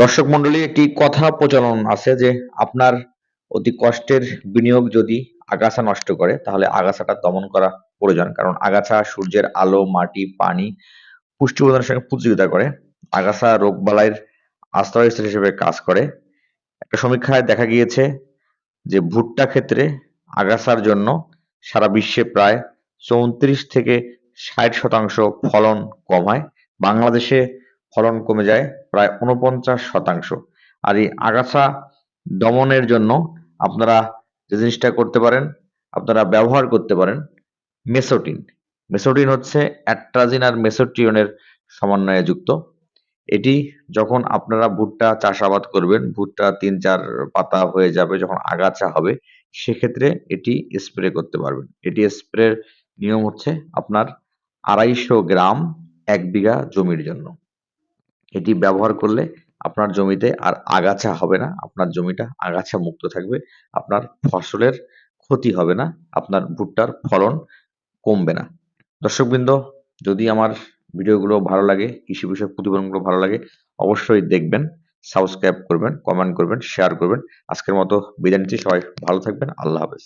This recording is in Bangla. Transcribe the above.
দর্শক মন্ডলী একটি কথা প্রচলন আছে যে, আপনার অতি কষ্টের বিনিয়োগ যদি আগাছা নষ্ট করে, তাহলে আগাছাটা দমন করা প্রয়োজন। কারণ আগাছা সূর্যের আলো, মাটি, পানি, পুষ্টি উপাদানের সঙ্গে প্রতিযোগিতা করে। আগাছা রোগবালাইয়ের আশ্রয়স্থল হিসেবে কাজ করে। একটা সমীক্ষায় দেখা গিয়েছে যে, ভুট্টা ক্ষেত্রে আগাছার জন্য সারা বিশ্বে প্রায় চৌত্রিশ থেকে ষাট শতাংশ ফলন কম হয়। বাংলাদেশে ফলন কমে যায় প্রায় উনপঞ্চাশ শতাংশ। আর এই আগাছা দমনের জন্য আপনারা যে জিনিসটা করতে পারেন, আপনারা ব্যবহার করতে পারেন মেসোটিন। মেসোটিন হচ্ছে অ্যাট্রাজিন আর মেসোটিয়নের সমন্বয়ে যুক্ত। এটি যখন আপনারা ভুট্টা চাষাবাদ করবেন, ভুট্টা তিন চার পাতা হয়ে যাবে যখন আগাছা হবে, সেক্ষেত্রে এটি স্প্রে করতে পারবেন। এটি স্প্রের নিয়ম হচ্ছে আপনার আড়াইশো গ্রাম এক বিঘা জমির জন্য। এটি ব্যবহার করলে আপনার জমিতে আর আগাছা হবে না, আপনার জমিটা আগাছা মুক্ত থাকবে, আপনার ফসলের ক্ষতি হবে না, আপনার ভুট্টার ফলন কমবে না। দর্শকবৃন্দ, যদি আমার ভিডিওগুলো ভালো লাগে, কৃষি বিষয়ক প্রতিবেদনগুলো ভালো লাগে, অবশ্যই দেখবেন, সাবস্ক্রাইব করবেন কমেন্ট করবেন শেয়ার করবেন। আজকের মতো বিদায় নিচ্ছি, সবাই ভালো থাকবেন, আল্লাহ হাফেজ।